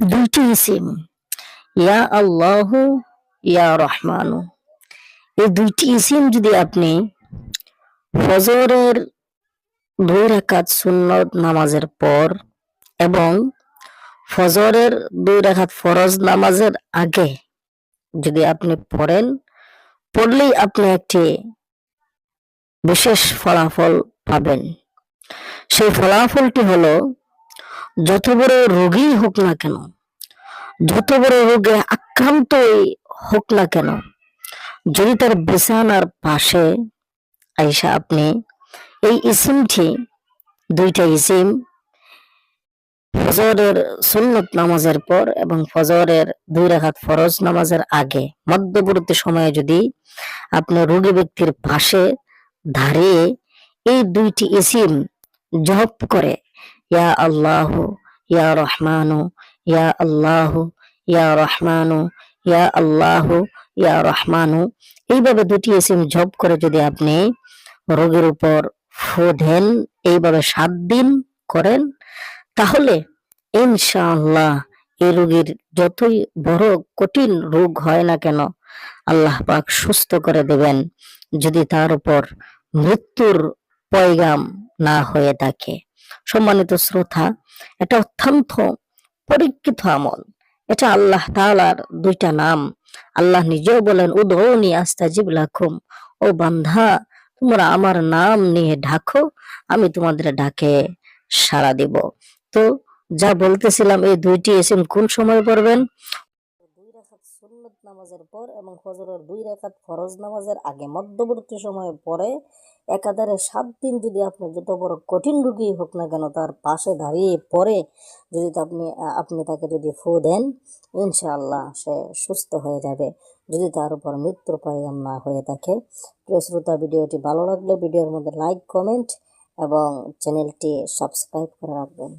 দুইটি ইসিম। ইয়া আল্লাহ, ইয়া রহমানু। এই দুইটি ইসিম যদি আপনি ফজরের দুই রাকাত সুন্নত নামাজের পর এবং ফজরের দুই রাকাত ফরজ নামাজের আগে যদি আপনি পড়েন, পড়লেই আপনি একটি বিশেষ ফলাফল পাবেন। সেই ফলাফলটি হলো যত বড় রোগী হোক না কেন, যত বড় রোগে আক্রান্তই হোক না কেন, যদি তার বিছানার পাশে আইসা আপনি এই ইসিমটি, দুইটা ইসিম, ফজরের সুন্নত নামাজের পর এবং ফজরের দুই রাকাত ফরজ নামাজের আগে মধ্যবর্তী সময়ে যদি আপনি রোগী ব্যক্তির পাশে দাঁড়িয়ে এই দুইটি ইসিম জপ করে ইয়া আল্লাহ ইয়া রহমানু ইয়া আল্লাহ ইয়া রহমানু ইয়া আল্লাহ ইয়া রহমানু এইভাবে দুটি ইসিম জপ করে যদি আপনি রোগীর উপর ফু দেন, এইভাবে সাত দিন করেন, তাহলে ইনশাআল্লাহ এই রোগীর যতই বড় কঠিন রোগ হয় না কেন, আল্লাহ পাক সুস্থ করে দেবেন, যদি তার উপর মৃত্যুর পয়গাম না হয়ে থাকে। সম্মানিত শ্রোতা, এটা অত্যন্ত পরীক্ষিত আমল। এটা আল্লাহ তাআলার দুইটা নাম। আল্লাহ নিজেও বলেন উদৌনি আস্তাজিব লাকুম। ও বান্ধা তোমরা আমার নাম নিয়ে ঢাকো আমি তোমাদের ডাকে সাড়া দিব। তো যা বলতেছিলাম, এই দুইটি এসএম কোন সময় পড়বেন? দুই রাকাত সুন্নত নামাজের পর এবং ফজরের দুই রাকাত ফরজ নামাজের আগে মধ্যবর্তী সময়ে পরে একাধারে সাত দিন যদি আপনি যত বড় কঠিন রুগী হোক না কেন, তার পাশে দাঁড়িয়ে পরে যদি আপনি আপনি তাকে যদি ফু দেন, ইনশাআল্লাহ সে সুস্থ হয়ে যাবে। যদি তার উপর মৃত্যুর পয়গাম না হয়ে থাকে। প্রিয় শ্রোতা, ভিডিওটি ভালো লাগলে ভিডিওর মধ্যে লাইক, কমেন্ট এবং চ্যানেলটি সাবস্ক্রাইব করে রাখবেন।